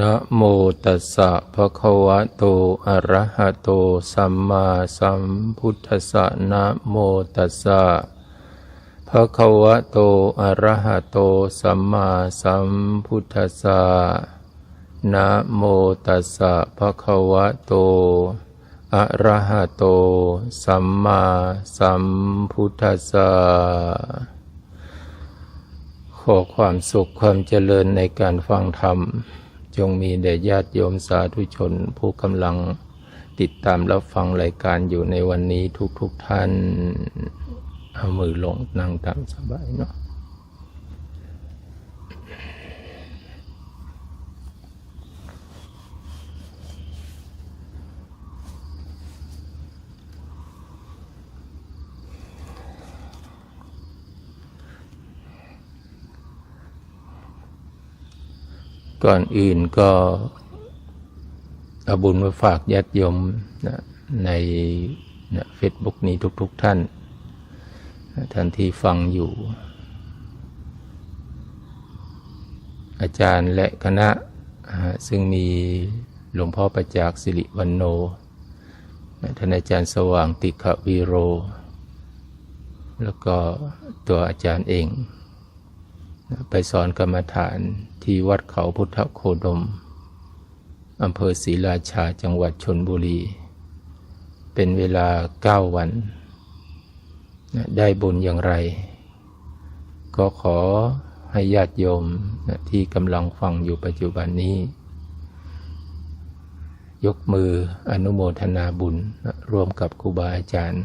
นะโมตัสสะภะคะวะโต อะระหะโต สัมมาสัมพุทธัสสะนะโมตัสสะภะคะวะโต อะระหะโต สัมมาสัมพุทธัสสะนะโมตัสสะภะคะวะโต อะระหะโต สัมมาสัมพุทธัสสะขอความสุขความเจริญในการฟังธรรม จงมีแด่ญาติโยมสาธุชน ผู้กำลังติดตามรับฟังรายการอยู่ในวันนี้ทุกๆทท่าน เอามือลงนั่งตามสบายเนาะ ก่อนอื่นก็เอาบุญมาฝากญาติโยมนะในเฟซบุ๊กนี้ทุก ๆทท่านท่านที่ฟังอยู่ อาจารย์และคณะ ซึ่งมีหลวงพ่อประจักษ์สิริวันโนท่านอาจารย์สว่างติขวีโร แล้วก็ตัวอาจารย์เอง ไปสอนกรรมฐานที่วัดเขาพุทธโคดมอำเภอศรีราชาจังหวัดชนบุรี เป็นเวลาเก้าวัน ได้บุญอย่างไร ก็ขอให้ญาติโยมที่กำลังฟังอยู่ปัจจุบันนี้ ยกมืออนุโมทนาบุญร่วมกับครูบาอาจารย์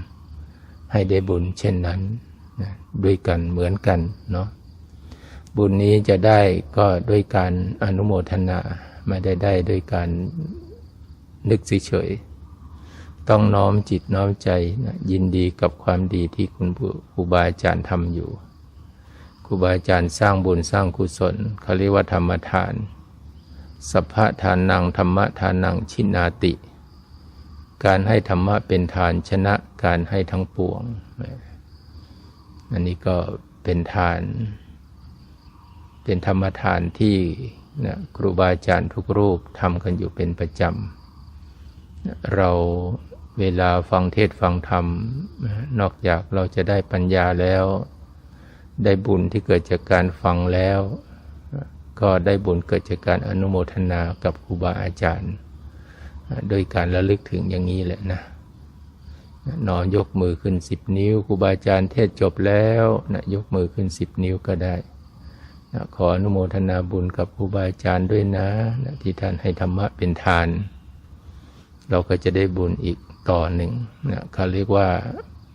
ให้ได้บุญเช่นนั้น ด้วยกันเหมือนกันเนาะ บุญนี้จะได้ก็ด้วยการอนุโมทนาไม่ได้ได้ด้วยการนึกเฉยๆต้องน้อมจิตน้อมใจนะยินดีกับความดีที่คุณครูบาอาจารย์ทำอยู่ครูบาอาจารย์สร้างบุญสร้างกุศลเขาเรียกว่าธรรมทาน สัพพะทานนังธรรมทานนังชินาติ การให้ธรรมะเป็นทานชนะการให้ทั้งปวง อันนี้ก็เป็นทาน เป็นธรรมทานที่นะครูบาอาจารย์ทุกรูปทำกันอยู่เป็นประจำ เราเวลาฟังเทศฟังธรรม นอกจากเราจะได้ปัญญาแล้ว ได้บุญที่เกิดจากการฟังแล้ว ก็ได้บุญเกิดจากการอนุโมทนากับครูบาอาจารย์ โดยการระลึกถึงอย่างนี้แหละนะนอนยกมือขึ้นสิบนิ้วครูบาอาจารย์เทศจบแล้วนะยกมือขึ้นสิบนิ้วก็ได้ นะขออนุโมทนาบุญกับครูบาอาจารย์ด้วยนะนะที่ท่านให้ธรรมะเป็นทาน เราก็จะได้บุญอีกต่อหนึ่งนะเขาเรียกว่า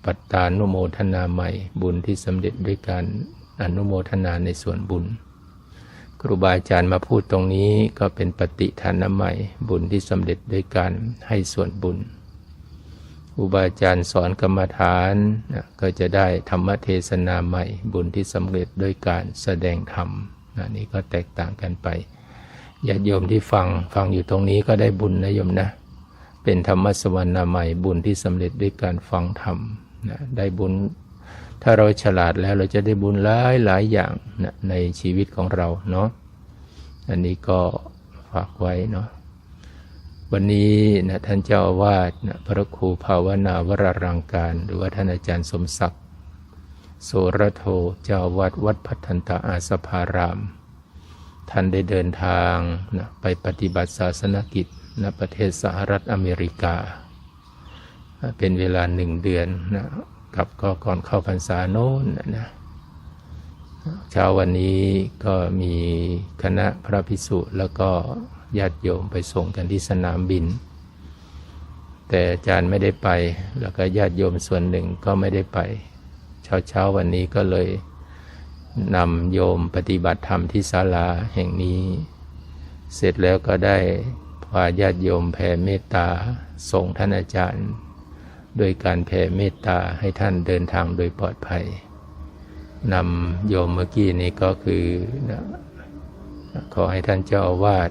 ปัตตานุโมทนาใหม่ บุญที่สำเร็จด้วยการอนุโมทนาในส่วนบุญ ครูบาอาจารย์มาพูดตรงนี้ก็เป็นปฏิทานใหม่ บุญที่สำเร็จด้วยการให้ส่วนบุญ ครูบาอาจารย์สอนกรรมฐานนะก็จะได้ธรรมเทศนาใหม่บุญที่สำเร็จด้วยการแสดงธรรมนะนี่ก็แตกต่างกันไปญาติโยมที่ฟังฟังอยู่ตรงนี้ก็ได้บุญนะโยมนะ เป็นธรรมสวรรณใหม่บุญที่สำเร็จด้วยการฟังธรรมนะได้บุญ ถ้าเราฉลาดแล้วเราจะได้บุญหลายหลายอย่างนะในชีวิตของเราเนาะอันนี้ก็ฝากไว้เนาะ วันนี้นะท่านเจ้าอาวาสนะพระครูภาวนาวรรังการ หรือว่าท่านอาจารย์สมศักดิ์โสระโทเจ้าวาดวัดพัฒนตาอาสภาราม ท่านได้เดินทางนะไปปฏิบัติศาสนกิจณประเทศสหรัฐอเมริกา เป็นเวลาหนึ่งเดือนนะกับก็ก่อนเข้าพรรษาโน้นนะเช้าวันนี้ก็มีคณะพระภิกษุแล้วก็ ญาติโยมไปส่งกันที่สนามบิน แต่อาจารย์ไม่ได้ไป แล้วก็ญาติโยมส่วนหนึ่งก็ไม่ได้ไป เช้าเช้าวันนี้ก็เลยนำโยมปฏิบัติธรรมที่ศาลาแห่งนี้ เสร็จแล้วก็ได้พาญาติโยมแผ่เมตตาส่งท่านอาจารย์ โดยการแผ่เมตตาให้ท่านเดินทางโดยปลอดภัยนำโยมเมื่อกี้นี้ก็คือ ขอให้ท่านเจ้าอาวาส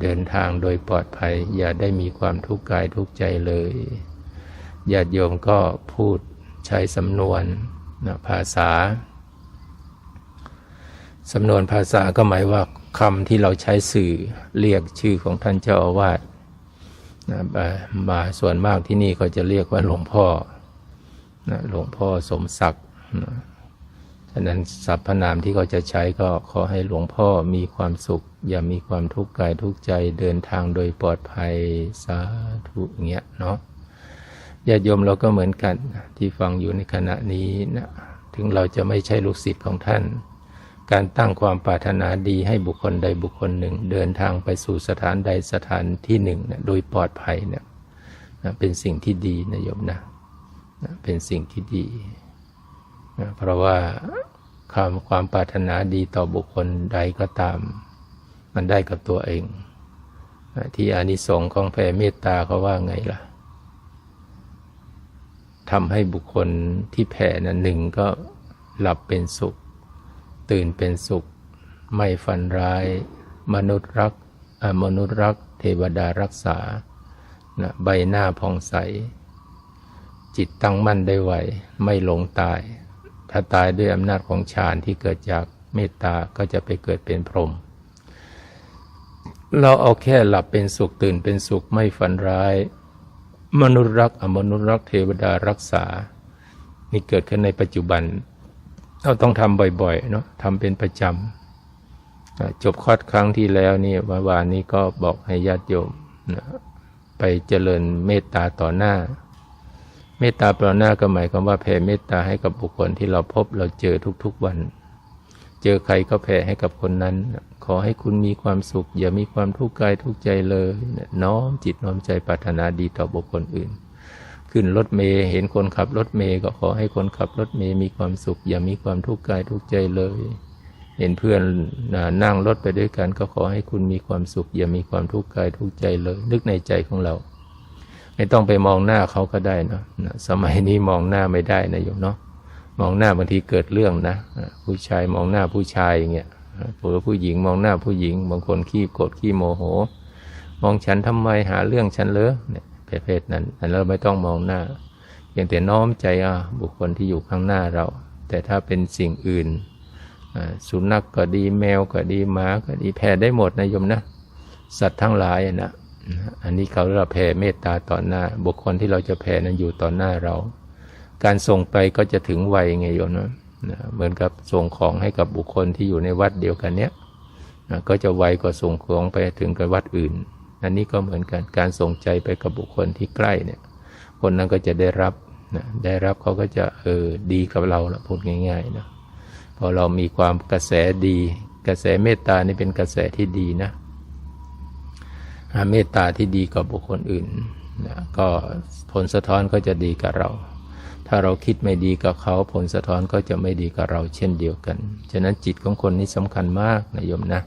เดินทางโดยปลอดภัย อย่าได้มีความทุกข์กายทุกข์ใจเลยญาติโยมก็พูดใช้สำนวนนะภาษาสำนวนภาษาก็หมายว่าคำที่เราใช้สื่อเรียกชื่อของท่านเจ้าอาวาสนะมามาส่วนมากที่นี่ก็จะเรียกว่าหลวงพ่อนะหลวงพ่อสมศักดิ์นะะนั้นสรรพนามที่เขาจะใช้ก็ขอให้หลวงพ่อมีความสุข อย่ามีความทุกข์กายทุกข์ใจเดินทางโดยปลอดภัยสาธุเงี้ยเนาะญาติโยมเราก็เหมือนกันที่ฟังอยู่ในขณะนี้นะถึงเราจะไม่ใช่ลูกศิษย์ของท่าน การตั้งความปรารถนาดีให้บุคคลใดบุคคลหนึ่ง เดินทางไปสู่สถานใดสถานที่หนึ่งนะโดยปลอดภัยเนี่ยนะเป็นสิ่งที่ดีนะโยมนะนะเป็นสิ่งที่ดีนะเพราะว่า ความความปรารถนาดีต่อบุคคลใดก็ตาม มันได้กับตัวเอง ที่อานิสงส์ของแผ่เมตตาเขาว่าไงล่ะทำให้บุคคลที่แผ่นั้นหนึ่งก็หลับเป็นสุข ตื่นเป็นสุข ไม่ฝันร้าย มนุษย์รักมนุษย์รัก เทวดารักษานะใบหน้าผ่องใส จิตตั้งมั่นได้ไวไม่หลงตาย ถ้าตายด้วยอำนาจของฌานที่เกิดจากเมตตาก็จะไปเกิดเป็นพรหมเราเอาแค่หลับเป็นสุขตื่นเป็นสุขไม่ฝันร้าย มนุษย์รักอมนุษย์รักเทวดารักษา นี่เกิดขึ้นในปัจจุบัน เราต้องทำบ่อยๆเนาะทำเป็นประจำจบคอร์สครั้งที่แล้วนี่วานนี้ก็บอกให้ญาติโยมนะไปเจริญเมตตาต่อหน้า เมตตาต่อหน้าก็หมายความว่าแผ่เมตตาให้กับบุคคลที่เราพบเราเจอทุกๆวัน เจอใครก็แผ่ให้กับคนนั้น ขอให้คุณมีความสุข อย่ามีความทุกข์กายทุกใจเลย น้อมจิตน้อมใจปรารถนาดีต่อบุคคลอื่น ขึ้นรถเมย์เห็นคนขับรถเมย์ก็ขอให้คนขับรถเมย์มีความสุข อย่ามีความทุกข์กายทุกใจเลย เห็นเพื่อนน,นั่งรถไปด้วยกันก็ขอให้คุณมีความสุข อย่ามีความทุกข์กายทุกใจเลย นึกในใจของเรา ไม่ต้องไปมองหน้าเขาก็ได้เนาะสมัยนี้มองหน้าไม่ได้นะโยมเนาะมองหน้าบางทีเกิดเรื่องนะผู้ชายมองหน้าผู้ชายอย่างเงี้ยหรือผู้หญิงมองหน้าผู้หญิง บางคนขี้โกรธขี้โมโห มองฉันทำไมหาเรื่องฉันเลยเนี่ยประเภทนั้นอันเราไม่ต้องมองหน้าเพียงแต่น้อมใจอะบุคคลที่อยู่ข้างหน้าเรา แต่ถ้าเป็นสิ่งอื่นสุนัขกก็ดีแมวก็ดีหมาก็ดีแผ่ได้หมดนะโยมนะ สัตว์ทั้งหลายนะ อันนี้เขาเรียกว่าแผ่เมตตาต่อหน้า บุคคลที่เราจะแผ่นั้นอยู่ต่อหน้าเรา การส่งไปก็จะถึงไวไงโยมนะนะเหมือนกับส่งของให้กับบุคคลที่อยู่ในวัดเดียวกันเนี้ยก็จะไวกว่าส่งของไปถึงกับวัดอื่น อันนี้ก็เหมือนกันการส่งใจไปกับบุคคลที่ใกล้เนี่ยคนนั้นก็จะได้รับนะได้รับเขาก็จะเออดีกับเราละพูดง่ายๆนะพอเรามีความกระแสดี กระแสเมตตานี่เป็นกระแสที่ดีนะ เมตตาที่ดีกับบุคคลอื่นนะก็ผลสะท้อนก็จะดีกับเรา ถ้าเราคิดไม่ดีกับเขา ผลสะท้อนก็จะไม่ดีกับเราเช่นเดียวกัน ฉะนั้นจิตของคนนี้สำคัญมากนะโยมนะ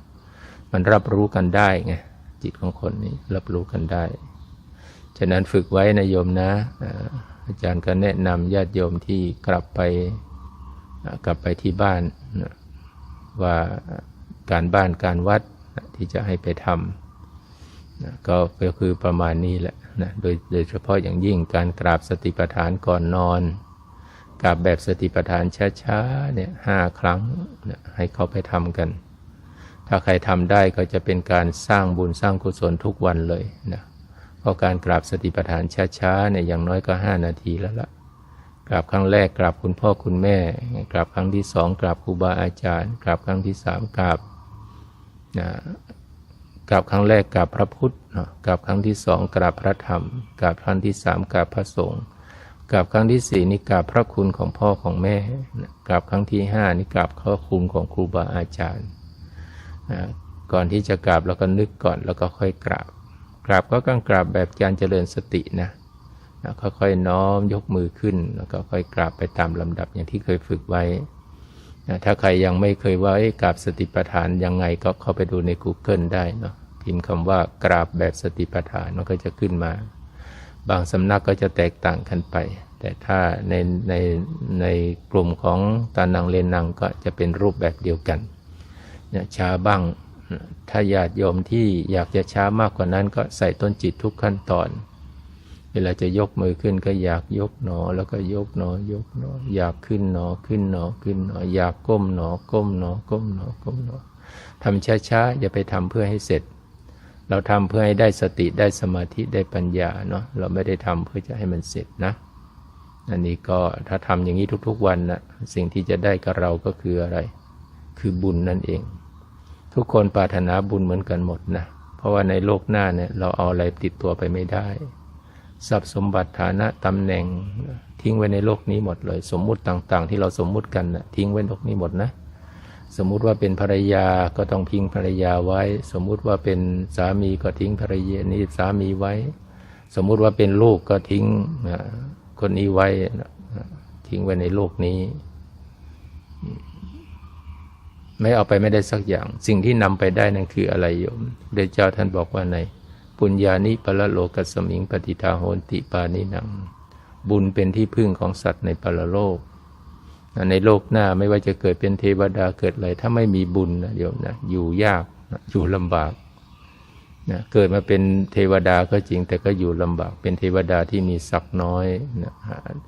มันรับรู้กันได้ไงจิตของคนนี้รับรู้กันได้ ฉะนั้นฝึกไว้นะโยมนะ อาจารย์ก็แนะนำญาติโยมที่กลับไปกลับไปที่บ้านนะว่าการบ้านการวัดที่จะให้ไปทำ นะก็ก็คือประมาณนี้แหละนะโดยโดยเฉพาะอย่างยิ่งการกราบสติปัฏฐานก่อนนอนกราบแบบสติปัฏฐานช้าๆเนี่ยห้าครั้งนะให้เขาไปทำกัน ถ้าใครทำได้ก็จะเป็นการสร้างบุญสร้างกุศลทุกวันเลยนะเพราะการกราบสติปัฏฐานช้าๆเนี่ยอย่างน้อยก็ห้านาทีแล้วละกราบครั้งแรกกราบคุณพ่อคุณแม่กราบครั้งที่สองกราบครูบาอาจารย์กราบครั้งที่สามกราบนะ กราบครั้งแรกกราบพระพุทธกราบครั้งที่สองกราบพระธรรมกราบครั้งที่สามกราบพระสงฆ์กราบครั้งที่สี่นี่กราบพระคุณของพ่อของแม่กราบครั้งที่ห้านี่กราบพระคุณของครูบาอาจารย์ก่อนที่จะกราบเราก็นึกก่อนแล้วก็ค่อยกราบ กราบก็ต้องกราบแบบการเจริญสตินะค่อยๆน้อมยกมือขึ้น แล้วก็ค่อยกราบไปตามลำดับอย่างที่เคยฝึกไว้ถ้าใครยังไม่เคยว่าเอ้กราบสติปัฏฐานยังไงก็เข้าไปดูใน Google ได้เนาะ พิมพ์คำว่ากราบแบบสติปัฏฐานมันก็จะขึ้นมา บางสำนักก็จะแตกต่างกันไป แต่ถ้าในในในกลุ่มของตานังเลนังก็จะเป็นรูปแบบเดียวกันเนี่ยช้าบ้าง ถ้าญาติโยมที่อยากจะช้ามากกว่านั้นก็ใส่ต้นจิตทุกขั้นตอน เวลาจะยกมือขึ้นก็อยากยกหนอ แล้วก็ยกหนอยกหนอ อยากขึ้นหนอขึ้นหนอขึ้นหนอ อยากก้มหนอก้มหนอก้มหนอก้มหนอทำช้าๆอย่าไปทำเพื่อให้เสร็จ เราทำเพื่อให้ได้สติได้สมาธิได้ปัญญาเนาะเราไม่ได้ทำเพื่อจะให้มันเสร็จนะอันนี้ก็ถ้าทำอย่างนี้ทุกๆวันนะสิ่งที่จะได้กับเราก็คืออะไร คือบุญนั่นเอง ทุกคนปรารถนาบุญเหมือนกันหมดนะเพราะว่าในโลกหน้าเนี่ยเราเอาอะไรติดตัวไปไม่ได้ทรัพย์สมบัติฐานะตำแหน่งทิ้งไว้ในโลกนี้หมดเลย สมมุติต่างๆ ที่เราสมมุติกันนะทิ้งไว้โลกนี้หมดนะ สมมุติว่าเป็นภรรยาก็ต้องทิ้งภรรยาไว้ สมมุติว่าเป็นสามีก็ทิ้งภรรยานี่สามีไว้ สมมุติว่าเป็นลูกก็ทิ้งคนนี้ไว้ทิ้งไว้ในโลกนี้ ไม่เอาไปไม่ได้สักอย่าง สิ่งที่นำไปได้นั่นคืออะไรโยมเดชเจ้าท่านบอกว่าในปุญญานิปละโลกัสมิงปฏิทาโหนติปานินัง บุญเป็นที่พึ่งของสัตว์ในปรโลก ในโลกหน้าไม่ว่าจะเกิดเป็นเทวดาเกิดอะไรถ้าไม่มีบุญนะโยมนะอยู่ยากอยู่ลำบากนะเกิดมาเป็นเทวดาก็จริงแต่ก็อยู่ลำบาก เป็นเทวดาที่มีศักน้อยนะ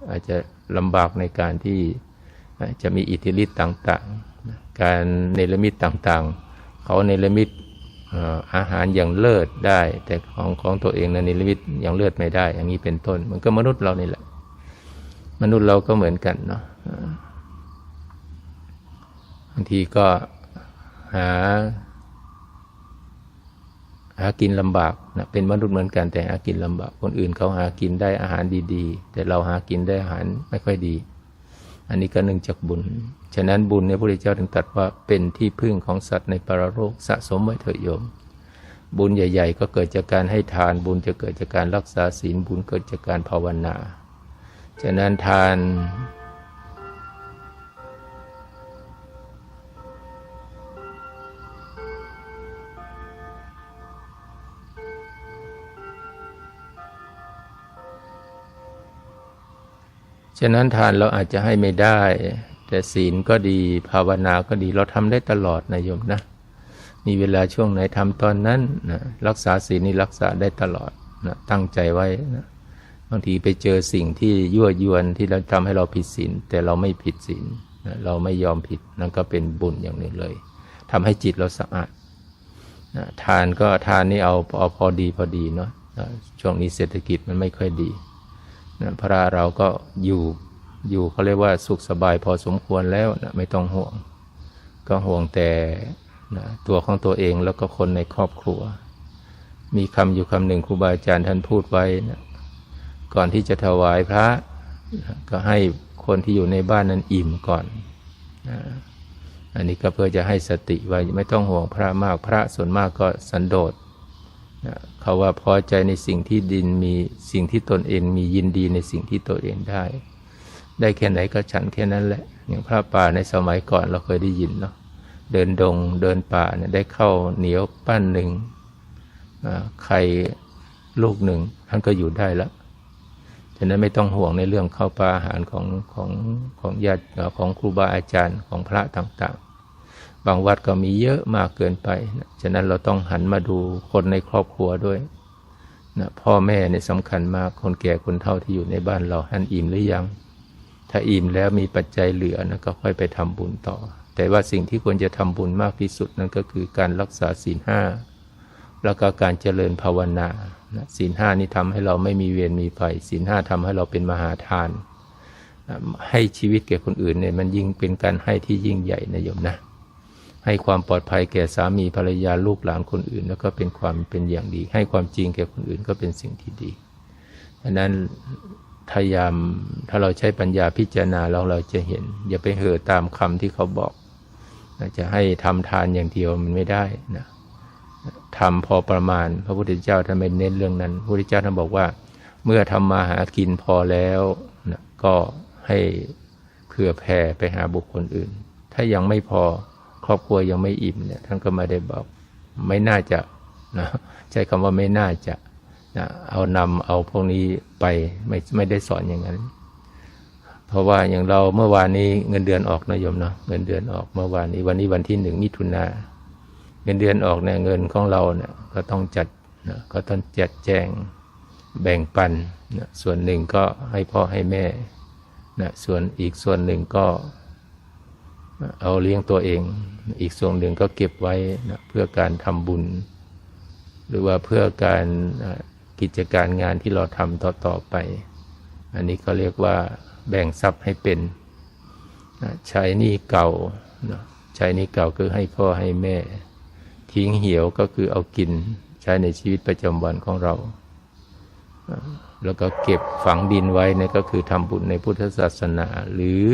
อาจจะลำบากในการที่จะมีอิทธิฤทธิ์ต่างๆ การเนรมิตต่างๆ เขาเนรมิตอาหารอย่างเลิศได้ แต่ของของตัวเองนั้นนิมิตอย่างเลิศไม่ได้ อย่างนี้เป็นต้น มันก็มนุษย์เรานี่แหละ มนุษย์เราก็เหมือนกันเนาะ บางทีก็หา หากินลำบากนะเป็นมนุษย์เหมือนกันแต่หากินลำบาก คนอื่นเขาหากินได้อาหารดีๆ แต่เราหากินได้อาหารไม่ค่อยดี อันนี้ก็หนึ่งจากบุญ ฉะนั้นบุญเนี่ยพระพุทธเจ้าถึงตรัสว่าเป็นที่พึ่งของสัตว์ในปรโลกสะสมไว้เถิดโยม บุญใหญ่ ๆ ก็เกิดจากการให้ทานบุญจะเกิดจากการรักษาศีลบุญเกิดจากการภาวนา ฉะนั้นทาน ฉะนั้นทานเราอาจจะให้ไม่ได้ แต่ศีลก็ดีภาวนาก็ดีเราทำได้ตลอดนะโยมนะ มีเวลาช่วงไหนทำตอนนั้นนะรักษาศีลนี่รักษาได้ตลอดนะตั้งใจไว้นะบางทีไปเจอสิ่งที่ยั่วยวนที่เราทำให้เราผิดศีลแต่เราไม่ผิดศีลนะเราไม่ยอมผิดนั่นก็เป็นบุญอย่างหนึ่งเลยทำให้จิตเราสะอาดนะทานก็ทานนี่เอาเอาพอดีพอดีเนาะนะช่วงนี้เศรษฐกิจมันไม่ค่อยดี นะพระเราก็อยู่อยู่เขาเรียกว่าสุขสบายพอสมควรแล้วนะไม่ต้องห่วง ก็ห่วงแต่นะตัวของตัวเองแล้วก็คนในครอบครัว มีคำอยู่คำหนึ่งครูบาอาจารย์ท่านพูดไว้นะก่อนที่จะถวายพระนะก็ให้คนที่อยู่ในบ้านนั้นอิ่มก่อนนะอันนี้ก็เพื่อจะให้สติไว้ไม่ต้องห่วงพระมากพระส่วนมากก็สันโดษ เขาว่าพอใจในสิ่งที่ดินมีสิ่งที่ตนเองมียินดีในสิ่งที่ตนเองได้ ได้แค่ไหนก็ฉันแค่นั้นแหละ อย่างพระป่าในสมัยก่อนเราเคยได้ยินเนาะเดินดงเดินป่าเนี่ยได้เข้าเหนียวปั้นหนึ่งไข่ลูกหนึ่งท่านก็อยู่ได้แล้วฉะนั้นไม่ต้องห่วงในเรื่องเข้าปลาอาหารของของของญาติของครูบาอาจารย์ของพระต่างๆ บางวัดก็มีเยอะมากเกินไปฉะนั้นเราต้องหันมาดูคนในครอบครัวด้วยนะพ่อแม่เนี่ยสำคัญมากคนแก่คนเฒ่าที่อยู่ในบ้านเราหันอิ่มหรือยัง ถ้าอิ่มแล้วมีปัจจัยเหลือนะก็ค่อยไปทำบุญต่อ แต่ว่าสิ่งที่ควรจะทำบุญมากที่สุดนั่นก็คือการรักษาศีลห้าแล้วก็การเจริญภาวนาศีลห้านี่ทำให้เราไม่มีเวรมีภัยศีลห้าทำให้เราเป็นมหาทาน ให้ชีวิตแก่คนอื่นเนี่ยมันยิ่งเป็นการให้ที่ยิ่งใหญ่นะโยมนะ ให้ความปลอดภัยแก่สามีภรรยาลูกหลานคนอื่น แล้วก็เป็นความเป็นอย่างดี ให้ความจริงแก่คนอื่นก็เป็นสิ่งที่ดีดังนั้นพยายามถ้าเราใช้ปัญญาพิจารณาเราเราจะเห็น อย่าไปเห่อตามคำที่เขาบอกจะให้ทำทานอย่างเดียวมันไม่ได้นะทำพอประมาณ พระพุทธเจ้าท่านไม่เน้นเรื่องนั้น พระพุทธเจ้าท่านบอกว่า เมื่อทำมาหากินพอแล้วนะก็ให้เผื่อแผ่ไปหาบุคคลอื่น ถ้ายังไม่พอ ครอบครัวยังไม่อิ่มเนี่ยท่านก็ไม่ได้บอกไม่น่าจะนะใช้คำว่าไม่น่าจะนะเอานำเอาพวกนี้ไปไม่ไม่ได้สอนอย่างนั้น เพราะว่าอย่างเราเมื่อวานนี้เงินเดือนออกนะโยมเนาะเงินเดือนออกเมื่อวานนี้วันนี้วันที่หนึ่งมิถุนาเงินเดือนออกเนี่ยเงินของเราเนี่ยก็ต้องจัดนะก็ต้องจัดแจงแบ่งปันนะส่วนหนึ่งก็ให้พ่อให้แม่นะส่วนอีกส่วนหนึ่งก็ เอาเลี้ยงตัวเอง อีกส่วนหนึ่งก็เก็บไว้นะเพื่อการทำบุญ หรือว่าเพื่อการกิจการงานที่เราทำต่อๆไป อันนี้ก็เรียกว่าแบ่งทรัพย์ให้เป็นใช้นี้เก่าใช้นี้เก่าคือให้พ่อให้แม่ ทิ้งเหี่ยวก็คือเอากินใช้ในชีวิตประจำวันของเรา แล้วก็เก็บฝังดินไว้นี่ก็คือทำบุญในพุทธศาสนาหรือ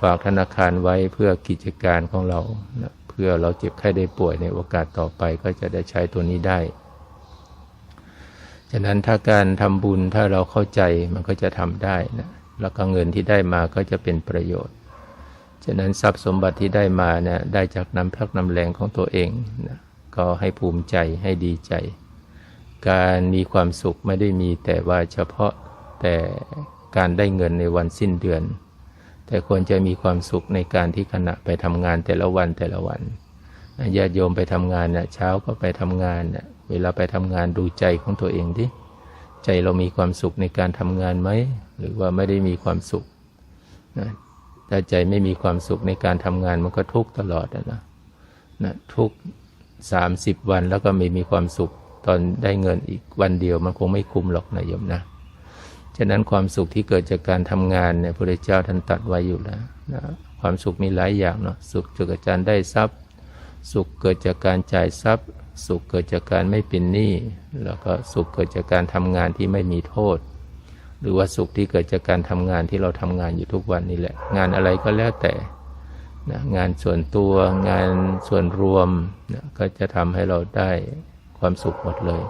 ฝากธนาคารไว้เพื่อกิจการของเราเพื่อเราเจ็บไข้ได้ป่วยในโอกาสต่อไปก็จะได้ใช้ตัวนี้ได้ฉะนั้นถ้าการทำบุญถ้าเราเข้าใจมันก็จะทำได้นะแล้วก็เงินที่ได้มาก็จะเป็นประโยชน์ฉะนั้นทรัพย์สมบัติที่ได้มาเนี่ยได้จากน้ำพักน้ำแรงของตัวเองนะก็ให้ภูมิใจให้ดีใจ การมีความสุขไม่ได้มีแต่ว่าเฉพาะแต่การได้เงินในวันสิ้นเดือน แต่ควรจะมีความสุขในการที่ขณะไปทำงานแต่ละวันแต่ละวันญาติโยมไปทำงานเนี่ยเช้าก็ไปทำงานเนี่ยเวลาไปทำงานดูใจของตัวเองดิใจเรามีความสุขในการทำงานไหมหรือว่าไม่ได้มีความสุขนะถ้าใจไม่มีความสุขในการทำงานมันก็ทุกข์ตลอดนะนะทุกสามสิบวันแล้วก็ไม่มีความสุขตอนได้เงินอีกวันเดียวมันคงไม่คุ้มหรอกนะโยมนะ ฉะนั้นความสุขที่เกิดจากการทำงานเนี่ยพระเจ้าท่านตัดไว้อยู่แล้วนะความสุขมีหลายอย่างเนาะสุขจากการได้ทรัพย์ สุขเกิดจากการจ่ายทรัพย์ สุขเกิดจากการไม่เป็นหนี้แล้วก็สุขเกิดจากการทำงานที่ไม่มีโทษ หรือว่าสุขที่เกิดจากการทำงานที่เราทำงานอยู่ทุกวันนี่แหละ งานอะไรก็แล้วแต่นะงานส่วนตัวงานส่วนรวมนะก็จะทำให้เราได้ความสุขหมดเลย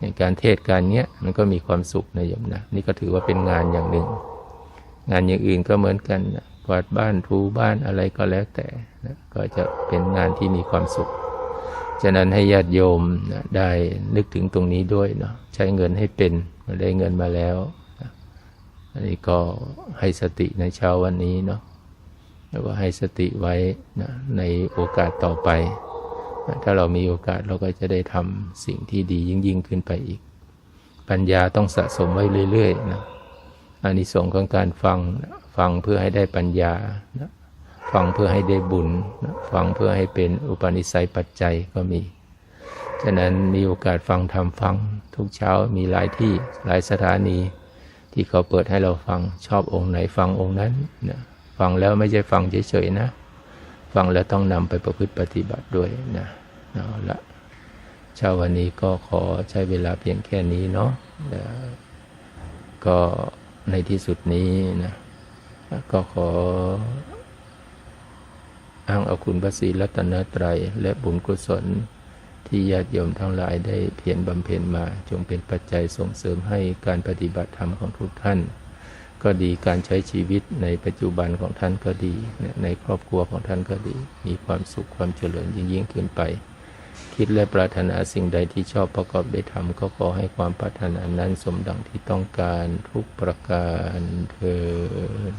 ในการเทศการเนี้ยมันก็มีความสุขนะโยมนะนี่ก็ถือว่าเป็นงานอย่างหนึ่ง งานอย่างอื่นก็เหมือนกันนะกวาดบ้านทูบ้านอะไรก็แล้วแต่นะก็จะเป็นงานที่มีความสุขฉะนั้นให้ญาติโยมนะได้นึกถึงตรงนี้ด้วยเนาะใช้เงินให้เป็นได้เงินมาแล้วนะอันนี้ก็ให้สติในเช้าวันนี้เนาะแล้วก็ให้สติไว้นะในโอกาสต่อไป ถ้าเรามีโอกาสเราก็จะได้ทำสิ่งที่ดียิ่งยิ่งขึ้นไปอีก ปัญญาต้องสะสมไว้เรื่อยๆนะอานิสงส์ของการฟังฟังเพื่อให้ได้ปัญญานะฟังเพื่อให้ได้บุญนะฟังเพื่อให้เป็นอุปนิสัยปัจจัยก็มี ฉะนั้นมีโอกาสฟังทำฟัง ทุกเช้ามีหลายที่หลายสถานี ที่เขาเปิดให้เราฟังชอบองค์ไหนฟังองค์นั้นนะฟังแล้วไม่ใช่ฟังเฉยๆนะ ฟังแล้วต้องนำไปประพฤติปฏิบัติด้วยนะ เอาละเช้าวันนี้ก็ขอใช้เวลาเพียงแค่นี้เนาะก็ในที่สุดนี้นะก็ขอ อ้างเอาคุณพระศรีรัตนตรัย และบุญกุศล ที่ญาติโยมทั้งหลายได้เพียรบำเพ็ญมา จงเป็นปัจจัยส่งเสริมให้การปฏิบัติธรรมของทุกท่าน ก็ดีการใช้ชีวิตในปัจจุบันของท่านก็ดี ในครอบครัวของท่านก็ดี มีความสุขความเจริญยิ่งยิ่งขึ้นไป คิดและปรารถนาสิ่งใดที่ชอบประกอบได้ทำก็ขอให้ความปรารถนานั้นสมดังที่ต้องการทุกประการเถิด